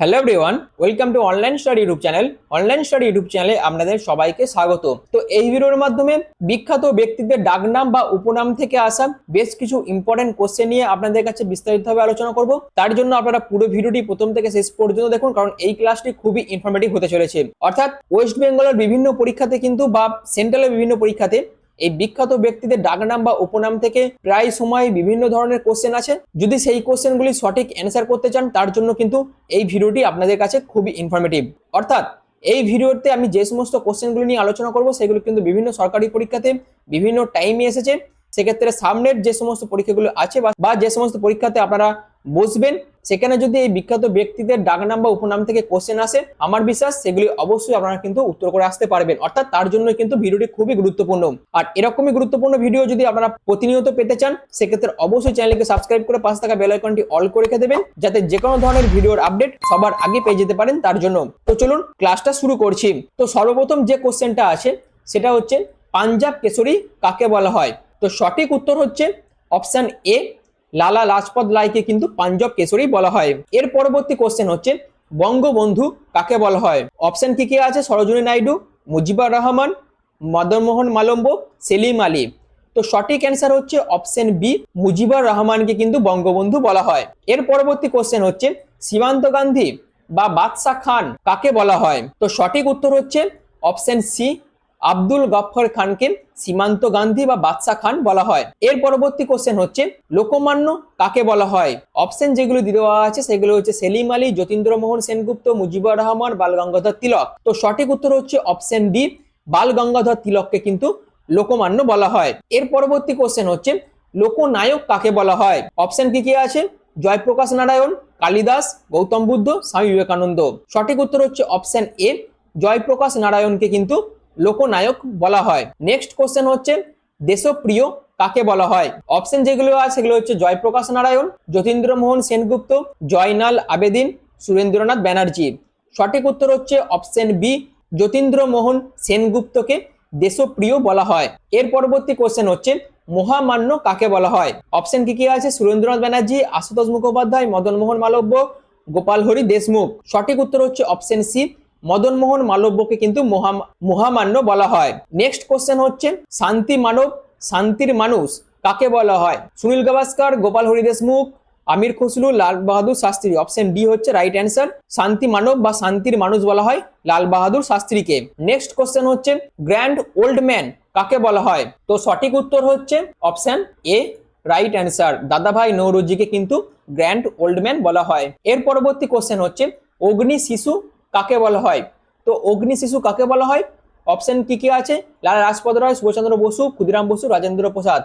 Hello everyone welcome to online study YouTube channel online study YouTube চ্যানেলে আপনাদের সবাইকে স্বাগত। তো এই ভিডিওর মাধ্যমে বিখ্যাত ব্যক্তিদের ডাকনাম বা উপনাম থেকে আসা বেশ কিছু ইম্পর্টেন্ট কোশ্চেন নিয়ে আপনাদের কাছে বিস্তারিতভাবে আলোচনা করব। তার জন্য আপনারা পুরো ভিডিওটি প্রথম থেকে শেষ পর্যন্ত দেখুন, কারণ এই ক্লাসটি খুবই ইনফরমেটিভ হতে চলেছে। অর্থাৎ ওয়েস্ট বেঙ্গলের বিভিন্ন পরীক্ষাতে কিন্তু বা সেন্ট্রালের বিভিন্ন পরীক্ষাতে এই বিখ্যাত ব্যক্তিদের ডাকনাম বা উপনাম থেকে প্রায় সময় বিভিন্ন ধরনের কোশ্চেন আছে। যদি সেই কোশ্চেনগুলি সঠিক অ্যান্সার করতে চান, তার জন্য কিন্তু এই ভিডিওটি আপনাদের কাছে খুবই ইনফরমেটিভ অর্থাৎ, এই ভিডিওতে আমি যে সমস্ত কোশ্চেনগুলি নিয়ে আলোচনা করব, সেগুলো কিন্তু বিভিন্ন সরকারি পরীক্ষাতে বিভিন্ন টাইমে এসেছে। সেক্ষেত্রে সামনের যে সমস্ত পরীক্ষাগুলো আছে বা- যে সমস্ত পরীক্ষাতে আপনারা বসবেন সেখানে যদি এই বিখ্যাত ব্যক্তিদের ডাকনাম বা উপনাম থেকে কোশ্চেন আসে, আমার বিশ্বাস সেগুলি অবশ্যই আপনারা কিন্তু উত্তর করে আসতে পারবেন। অর্থাৎ তার জন্য কিন্তু ভিডিওটি খুবই গুরুত্বপূর্ণ। আর এরকমই গুরুত্বপূর্ণ ভিডিও যদি আপনারা প্রতিনিয়ত পেতে চান, সেক্ষেত্রে অবশ্যই চ্যানেলকে সাবস্ক্রাইব করে পাশে থাকা বেল আইকনটি অল করে রেখে দেবেন, যাতে যে কোনো ধরনের ভিডিওর আপডেট সবার আগে পেয়ে যেতে পারেন তার জন্য। তো চলুন ক্লাসটা শুরু করছি। তো সর্বপ্রথম যে কোশ্চেনটা আছে, সেটা হচ্ছে পাঞ্জাব কেশরী কাকে বলা হয়? তো সঠিক উত্তর হচ্ছে অপশন এ লালা লাজপত রায়কে কিন্তু পাঞ্জাব কেশরী বলা হয়। এর পরবর্তী কোশ্চেন হচ্ছে, বঙ্গবন্ধু কাকে বলা হয়? অপশন কি কি আছে? সরোজিনী নাইডু, মুজিবুর রহমান মদনমোহন মালম্ব, সেলিম আলী। তো সঠিক অ্যান্সার হচ্ছে অপশন বি মুজিবুর রহমানকে কিন্তু বঙ্গবন্ধু বলা হয়। এর পরবর্তী কোশ্চেন হচ্ছে সীমান্ত গান্ধী বা বাদশাহ খান কাকে বলা হয়? তো সঠিক উত্তর হচ্ছে অপশন সি আব্দুল গফর খানকে সীমান্ত গান্ধী বা বাদশাহ খান বলা হয়। এর পরবর্তী কোশ্চেন হচ্ছে, লোকমান্য কাকে বলা হয়? অপশন যেগুলো দেওয়া আছে, সেগুলো হচ্ছে সেলিম আলী যতীন্দ্রমোহন সেনগুপ্ত, মুজিবুর রহমান, বাল গঙ্গাধর তিলক। তো সঠিক উত্তর হচ্ছে অপশন ডি বাল গঙ্গাধর তিলককে কিন্তু লোকমান্য বলা হয়। এর পরবর্তী কোশ্চেন হচ্ছে, লোকনায়ক কাকে বলা হয়? অপশন কি কি আছে? জয়প্রকাশ নারায়ণ, কালিদাস, গৌতম বুদ্ধ, স্বামী বিবেকানন্দ। সঠিক উত্তর হচ্ছে অপশন এ জয়প্রকাশ নারায়ণকে কিন্তু লোকনায়ক বলা হয়। নেক্সট কোশ্চেন হচ্ছে, দেশপ্রিয় কাকে বলা হয়? অপশন যেগুলো আছে, সেগুলো হচ্ছে জয়প্রকাশ নারায়ণ, যতীন্দ্রমোহন সেনগুপ্ত, জয়নাল আবেদিন, সুরেন্দ্রনাথ ব্যানার্জি। সঠিক উত্তর হচ্ছে অপশন বি যতীন্দ্রমোহন সেনগুপ্তকে দেশপ্রিয় বলা হয়। এর পরবর্তী কোশ্চেন হচ্ছে, মহামান্য কাকে বলা হয়? অপশন কি কি আছে? সুরেন্দ্রনাথ ব্যানার্জি, আশুতোষ মুখোপাধ্যায় মদন মোহন মালব্য, গোপাল হরি দেশমুখ। সঠিক উত্তর হচ্ছে অপশন সি মদন মোহন মালব্যকে কিন্তু মহা- মহামান্য বলা হয়। নেক্সট কোশ্চেন হচ্ছে, শান্তি মানব, শান্তির মানুষ কাকে বলা হয়? সুনীল গাভাস্কর, গোপাল হরি দেশমুখ, আমির খসরু, লাল বাহাদুর শাস্ত্রী। অপশন ডি হচ্ছে রাইট অ্যান্সার শান্তি মানব বা শান্তির মানুষ বলা হয় লাল বাহাদুর শাস্ত্রীকে। নেক্সট কোশ্চেন হচ্ছে গ্র্যান্ড ওল্ড ম্যান কাকে বলা হয়? তো সঠিক উত্তর হচ্ছে অপশন এ রাইট অ্যান্সার দাদাভাই নৌরুজিকে কিন্তু গ্র্যান্ড ওল্ড ম্যান বলা হয়। এর পরবর্তী কোশ্চেন হচ্ছে, অগ্নি শিশু কাকে বলা হয়? তো অগ্নি শিশু কাকে বলা হয়? অপশন কি কি আছে? লালা রাজপদ রায় সুভাষচন্দ্র বসু, ক্ষুদিরাম বসু, রাজেন্দ্র প্রসাদ।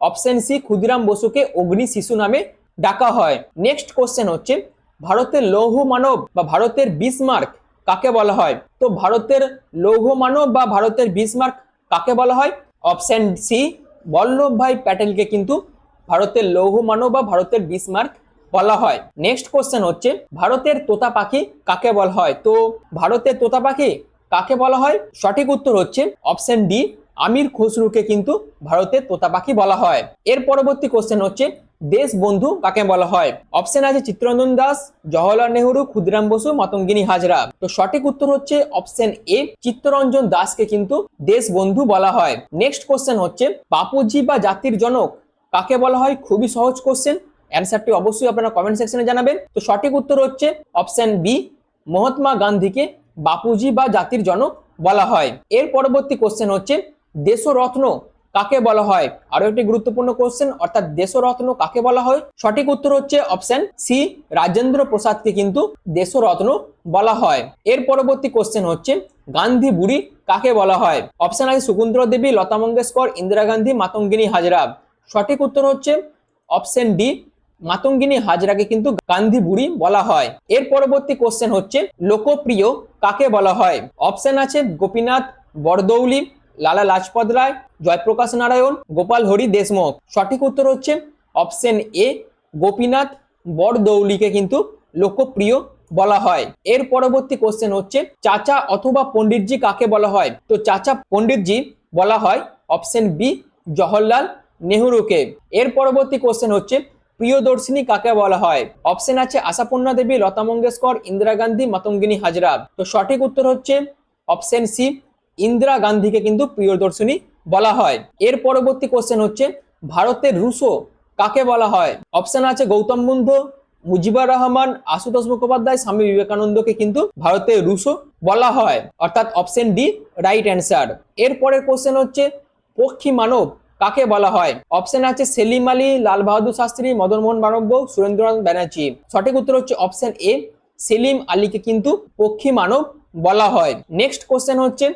অপশন সি ক্ষুদিরাম বসুকে অগ্নি শিশু নামে ডাকা হয়। নেক্সট কোশ্চেন হচ্ছে, ভারতের লৌহ মানব বা ভারতের বিসমার্ক কাকে বলা হয়? তো ভারতের লৌহ মানব বা ভারতের বিসমার্ক কাকে বলা হয়? অপশন সি বল্লভভাই প্যাটেলকে কিন্তু ভারতের লৌহ মানব বা ভারতের বিসমার্ক বলা হয়। নেক্সট কোশ্চেন হচ্ছে, ভারতের তোতা পাখি কাকে বলা হয়? তো ভারতের তোতা পাখি কাকে বলা হয়? সঠিক উত্তর হচ্ছে অপশন ডি আমির খসরুকে কিন্তু ভারতের তোতা পাখি বলা হয়। এর পরবর্তী কোশ্চেন হচ্ছে, দেশ বন্ধু কাকে বলা হয়? অপশন আছে চিত্তরঞ্জন দাস, জওহরলাল নেহরু, ক্ষুদিরাম বসু, মাতঙ্গিনী হাজরা। তো সঠিক উত্তর হচ্ছে অপশন এ চিত্তরঞ্জন দাসকে কিন্তু দেশ বন্ধু বলা হয়। নেক্সট কোশ্চেন হচ্ছে, বাপুজি বা জাতির জনক কাকে বলা হয়? খুবই সহজ কোশ্চেন অ্যান্সারটি অবশ্যই আপনারা কমেন্ট সেকশনে জানাবেন। তো সঠিক উত্তর হচ্ছে অপশন বি মহাত্মা গান্ধীকে বাপুজি বা জাতির জনক বলা হয়। এর পরবর্তী কোশ্চেন হচ্ছে, দেশরত্ন কাকে বলা হয়? আরও একটি গুরুত্বপূর্ণ কোশ্চেন অর্থাৎ দেশরত্ন কাকে বলা হয়? সঠিক উত্তর হচ্ছে অপশন সি রাজেন্দ্র প্রসাদকে কিন্তু দেশরত্ন বলা হয়। এর পরবর্তী কোশ্চেন হচ্ছে, গান্ধী বুড়ি কাকে বলা হয়? অপশন আছে শকুন্তলা দেবী, লতা মঙ্গেশকর, ইন্দিরা গান্ধী, মাতঙ্গিনী হাজরা। সঠিক উত্তর হচ্ছে অপশন ডি মাতঙ্গিনী হাজরাকে কিন্তু গান্ধী বুড়ি বলা হয়। এর পরবর্তী কোশ্চেন হচ্ছে, লোকপ্রিয় কাকে বলা হয়? অপশন আছে গোপীনাথ বরদৌলি, লালা লাজপত রায়, জয়প্রকাশ নারায়ণ, গোপাল হরি দেশমুখ। সঠিক উত্তর হচ্ছে অপশন এ গোপীনাথ বরদৌলিকে কিন্তু লোকপ্রিয় বলা হয়। এর পরবর্তী কোশ্চেন হচ্ছে, চাচা অথবা পণ্ডিতজি কাকে বলা হয়? তো চাচা পণ্ডিতজি বলা হয় অপশন বি জওহরলাল নেহরুকে। এর পরবর্তী কোশ্চেন হচ্ছে প্রিয়দর্শিনী কাকে বলা হয়? অপশন আছে আশাপূর্ণা দেবী, লতা মঙ্গেশকর, ইন্দিরা গান্ধী, মাতঙ্গিনী হাজরা। তো সঠিক উত্তর হচ্ছে অপশন সি ইন্দিরা গান্ধীকে কিন্তু প্রিয়দর্শিনী বলা হয়। এর পরবর্তী কোশ্চেন হচ্ছে ভারতের রুশো কাকে বলা হয়? অপশন আছে গৌতম বুদ্ধ, মুজিবুর রহমান, আশুতোষ মুখোপাধ্যায়, স্বামী বিবেকানন্দকে কিন্তু ভারতের রুশো বলা হয়। অর্থাৎ অপশন ডি রাইট অ্যান্সার এর পরের কোশ্চেন হচ্ছে পক্ষী মানব কাকে বলা হয়? অপশন আছে সেলিম আলী, লাল বাহাদুর শাস্ত্রী, মদন মোহন মানব্য সুরেন্দ্রনাথ ব্যানার্জি। সঠিক উত্তর হচ্ছে অপশন এ সেলিম আলীকে কিন্তু পক্ষী মানব বলা হয়। নেক্সট কোশ্চেন হচ্ছে,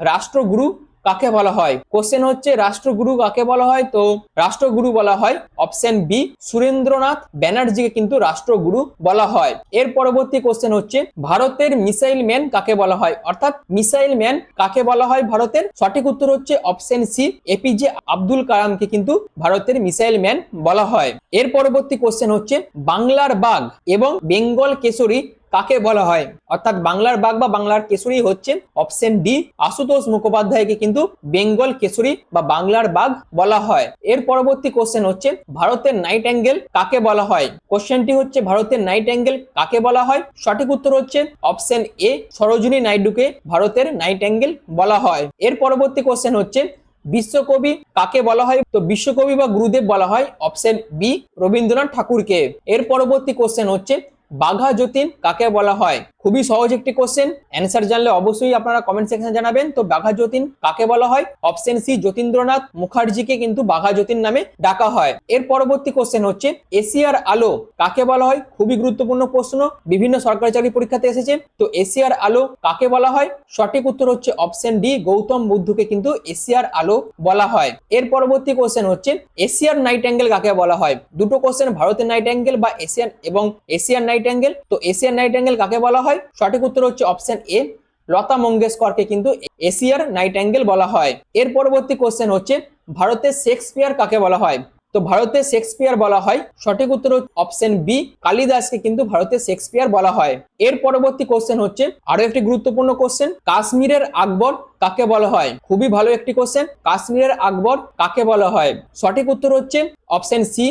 রাষ্ট্রগুরু কাকে বলা হয়? কোশ্চেন হচ্ছে রাষ্ট্রগুরু কাকে বলা হয়? তো রাষ্ট্রগুরু বলা হয় অপশন বি সুরেন্দ্রনাথ ব্যানার্জিকে কিন্তু রাষ্ট্রগুরু বলা হয়। এর পরবর্তী কোশ্চেন হচ্ছে ভারতের মিসাইল ম্যান কাকে বলা হয়? অর্থাৎ মিসাইল ম্যান কাকে বলা হয় ভারতের? সঠিক উত্তর হচ্ছে অপশন সি এপিজে আব্দুল কালামকে কিন্তু ভারতের মিসাইল ম্যান বলা হয়। এর পরবর্তী কোশ্চেন হচ্ছে বাংলার বাঘ এবং বেঙ্গল কেশরী কাকে বলা হয়? অর্থাৎ বাংলার বাঘ বা বাংলার কেশরী হচ্ছে অপশন ডি আশুতোষ মুখোপাধ্যায়কে কিন্তু বেঙ্গল কেশরী বা বাংলার বাঘ বলা হয়। এর পরবর্তী কোশ্চেন হচ্ছে, ভারতের নাইট অ্যাঙ্গেল কাকে বলা হয়? কোশ্চেনটি হচ্ছে, ভারতের নাইট অ্যাঙ্গেল কাকে বলা হয়? সঠিক উত্তর হচ্ছে অপশন এ সরোজিনী নাইডুকে ভারতের নাইট অ্যাঙ্গেল বলা হয়। এর পরবর্তী কোশ্চেন হচ্ছে, বিশ্বকবি কাকে বলা হয়? তো বিশ্বকবি বা গুরুদেব বলা হয় অপশন বি রবীন্দ্রনাথ ঠাকুরকে। এর পরবর্তী কোশ্চেন হচ্ছে বাঘা যতীন কাকে বলা হয়? খুবই সহজ একটি কোশ্চেন অ্যান্সার জানলে অবশ্যই আপনারা কমেন্ট সেকশনে জানাবেন। তো বাঘা যতীন, কাকে বলা হয়? অপশন সি যতীন্দ্রনাথ মুখার্জিকে কিন্তু বাঘা যতীন নামে ডাকা হয়। এর পরবর্তী কোশ্চেন হচ্ছে, এশিয়ার আলো কাকে বলা হয়? খুবই গুরুত্বপূর্ণ প্রশ্ন। বিভিন্ন সরকারি চাকরি পরীক্ষাতে এসেছে। তো এশিয়ার আলো কাকে বলা হয়? সঠিক উত্তর হচ্ছে অপশন ডি গৌতম বুদ্ধকে কিন্তু এশিয়ার আলো বলা হয়। এর পরবর্তী কোশ্চেন হচ্ছে, এশিয়ার নাইট অ্যাঙ্গেল কাকে বলা হয়? দুটো কোশ্চেন ভারতের নাইট অ্যাঙ্গেল বা এশিয়ান এবং এশিয়ান নাইট অ্যাঙ্গেল তো এশিয়ান নাইট অ্যাঙ্গেল কাকে বলা হয়? সঠিক উত্তর হচ্ছে অপশন এ লতা মঙ্গেশকরকে কিন্তু এশিয়ার নাইট অ্যাঙ্গেল বলা হয়। এর পরবর্তী কোশ্চেন হচ্ছে, ভারতের শেক্সপিয়ার কাকে বলা হয়? তো ভারতের শেক্সপিয়ার বলা হয়। সঠিক উত্তর অপশন বি কালিদাসকে কিন্তু ভারতের শেক্সপিয়ার বলা হয়। এর পরবর্তী কোশ্চেন হচ্ছে আরও একটি গুরুত্বপূর্ণ কোশ্চেন কাশ্মীরের আকবর কাকে বলা হয়? খুবই ভালো একটি কোশ্চেন কাশ্মীরের আকবর কাকে বলা হয়? সঠিক উত্তর হচ্ছে অপশন সি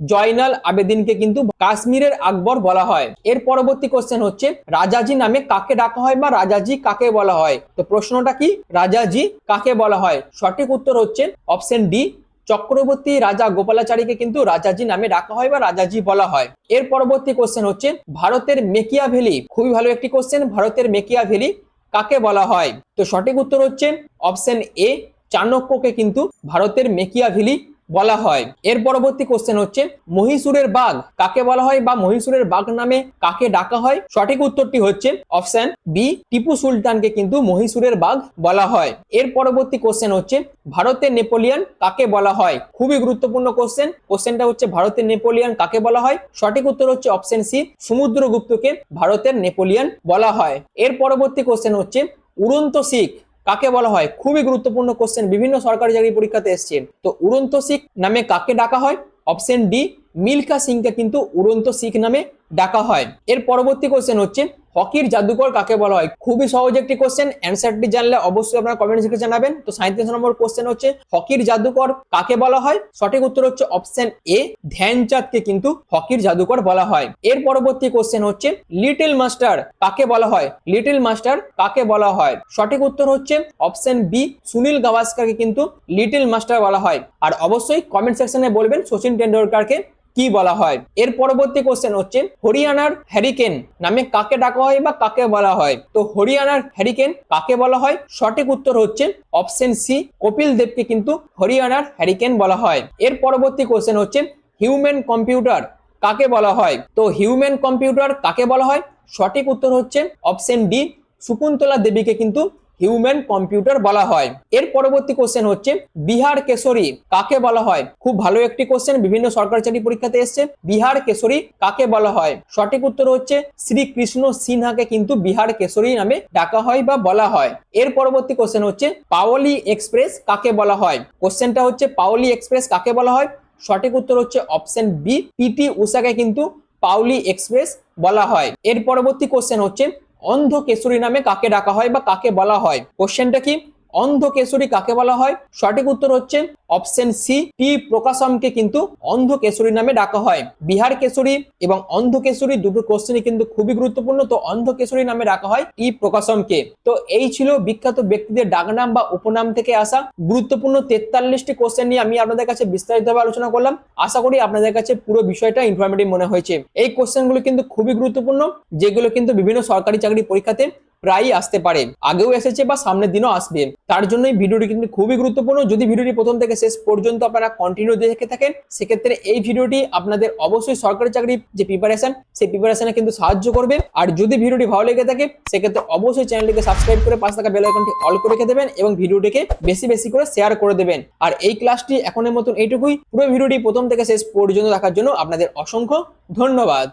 জয়নাল আবেদিনকে কিন্তু কাশ্মীরের আকবর বলা হয়। এর পরবর্তী কোশ্চেন হচ্ছে, রাজাজি নামে কাকে ডাকা হয় বা রাজাজি কাকে বলা হয়? তো প্রশ্নটা কি? রাজাজি কাকে বলা হয়? সঠিক উত্তর হচ্ছে অপশন ডি চক্রবর্তী রাজা গোপালাচারীকে কিন্তু রাজাজি নামে ডাকা হয় বা রাজাজি বলা হয়। এর পরবর্তী কোশ্চেন হচ্ছে, ভারতের মেকিয়া ভ্যালি, খুবই ভালো একটি কোশ্চেন ভারতের মেকিয়া ভ্যালি কাকে বলা হয়? তো সঠিক উত্তর হচ্ছে অপশন এ চাণক্যকে কিন্তু ভারতের মেকিয়া ভ্যালি বলা হয়। এর পরবর্তী কোশ্চেন হচ্ছে, মহীশূরের বাঘ কাকে বলা হয় বা মহীশূরের বাঘ নামে কাকে ডাকা হয়? সঠিক উত্তরটি হচ্ছে অপশন বি টিপু সুলতানকে কিন্তু মহীশূরের বাঘ বলা হয়। এর পরবর্তী কোশ্চেন হচ্ছে ভারতের নেপোলিয়ান কাকে বলা হয়? খুবই গুরুত্বপূর্ণ কোশ্চেন কোশ্চেনটা হচ্ছে ভারতের নেপোলিয়ান কাকে বলা হয়? সঠিক উত্তর হচ্ছে অপশন সি সমুদ্রগুপ্তকে ভারতের নেপোলিয়ান বলা হয়। এর পরবর্তী কোশ্চেন হচ্ছে, উড়ন্ত শিখ কাকে বলা হয়? খুবই গুরুত্বপূর্ণ কোশ্চেন বিভিন্ন সরকারি চাকরি পরীক্ষাতে এসছে তো উড়ন্ত শিখ নামে কাকে ডাকা হয়? অপশন ডি মিল্কা সিংকে কিন্তু উড়ন্ত শিখ নামে ডাকা হয়। এর পরবর্তী কোশ্চেন হচ্ছে, হকির জাদুকর কাকে বলা হয়? খুবই সহজ একটি কোশ্চেন অ্যান্সারটি জানলে অবশ্যই আপনারা কমেন্ট সেকশনে জানাবেন। তো সাঁত্রিশ নম্বর কোশ্চেন হচ্ছে, হকির জাদুকর কাকে বলা হয়? সঠিক উত্তর হচ্ছে অপশন এ ধ্যানচাঁদকে কিন্তু হকির জাদুকর বলা হয়। এর পরবর্তী কোশ্চেন হচ্ছে লিটল মাস্টার কাকে বলা হয়? লিটল মাস্টার কাকে বলা হয়? সঠিক উত্তর হচ্ছে অপশন বি সুনীল গাভাস্কারকে কিন্তু লিটল মাস্টার বলা হয়। আর অবশ্যই কমেন্ট সেকশনে বলবেন, সচিন টেন্ডুলকারকে কি বলা হয়? এর পরবর্তী কোশ্চেন হচ্ছে, হরিয়ানার হ্যারিকেন নামে কাকে ডাকা হয় বা কাকে বলা হয়? তো হরিয়ানার হ্যারিকেন কাকে বলা হয়? সঠিক উত্তর হচ্ছে অপশন সি কপিল দেবকে কিন্তু হরিয়ানার হ্যারিকেন বলা হয়। এর পরবর্তী কোশ্চেন হচ্ছে হিউম্যান কম্পিউটার কাকে বলা হয়? তো হিউম্যান কম্পিউটার কাকে বলা হয়? সঠিক উত্তর হচ্ছে অপশন ডি শকুন্তলা দেবীকে কিন্তু হিউম্যান কম্পিউটার বলা হয়। এর পরবর্তী কোশ্চেন হচ্ছে, বিহার কেশরী কাকে বলা হয়? খুব ভালো একটি কোশ্চেন বিভিন্ন সরকারি চাকরি পরীক্ষাতে এসছে। বিহার কেশরী কাকে বলা হয়? সঠিক উত্তর হচ্ছে, শ্রীকৃষ্ণ সিনহাকে কিন্তু বিহার কেশরী নামে ডাকা হয় বা বলা হয়। এর পরবর্তী কোশ্চেন হচ্ছে, পাওলি এক্সপ্রেস কাকে বলা হয়? কোশ্চেনটা হচ্ছে, পাওলি এক্সপ্রেস কাকে বলা হয়? সঠিক উত্তর হচ্ছে অপশন বি পিটি উষাকে কিন্তু পাওলি এক্সপ্রেস বলা হয়। এর পরবর্তী কোশ্চেন হচ্ছে অন্ধ কেশরী নামে কাকে ডাকা হয় বা কাকে বলা হয়? কোশ্চেনটা কি? অন্ধ কেশরী কাকে বলা হয়? সঠিক উত্তর হচ্ছে অপশন সি টি প্রকাশমকে কিন্তু অন্ধ কেশরী নামে ডাকা হয়। বিহার কেশরী এবং অন্ধ কেশরী দুটো কোশ্চেনই কিন্তু খুবই গুরুত্বপূর্ণ। তো অন্ধ কেশরী নামে ডাকা হয় টি প্রকাশমকে। তো এই ছিল বিখ্যাত ব্যক্তিদের ডাকনাম বা উপনাম থেকে আসা গুরুত্বপূর্ণ তেতাল্লিশটি কোশ্চেন নিয়ে আমি আপনাদের কাছে বিস্তারিতভাবে আলোচনা করলাম। আশা করি আপনাদের কাছে পুরো বিষয়টা ইনফরমেটিভ মনে হয়েছে। এই কোশ্চেনগুলো কিন্তু খুবই গুরুত্বপূর্ণ, যেগুলো কিন্তু বিভিন্ন সরকারি চাকরি পরীক্ষাতে প্রায়ই আসতে পারে। আগেও এসেছে বা সামনের দিনও আসবে। তার জন্য এই ভিডিওটি কিন্তু খুবই গুরুত্বপূর্ণ। যদি ভিডিওটি প্রথম থেকে শেষ পর্যন্ত আপনারা কন্টিনিউ দেখে থাকেন, সেক্ষেত্রে এই ভিডিওটি আপনাদের অবশ্যই সরকারি চাকরির যে প্রিপারেশন সেই প্রিপারেশনে কিন্তু সাহায্য করবে। আর যদি ভিডিওটি ভালো লেগে থাকে, সেক্ষেত্রে অবশ্যই চ্যানেলটিকে সাবস্ক্রাইব করে পাশে থাকা বেল আইকনটি অল করে রেখে দেবেন এবং ভিডিওটিকে বেশি বেশি করে শেয়ার করে দেবেন। আর এই ক্লাসটি এখনের মতন এইটুকুই। পুরো ভিডিওটি প্রথম থেকে শেষ পর্যন্ত দেখার জন্য আপনাদের অসংখ্য ধন্যবাদ।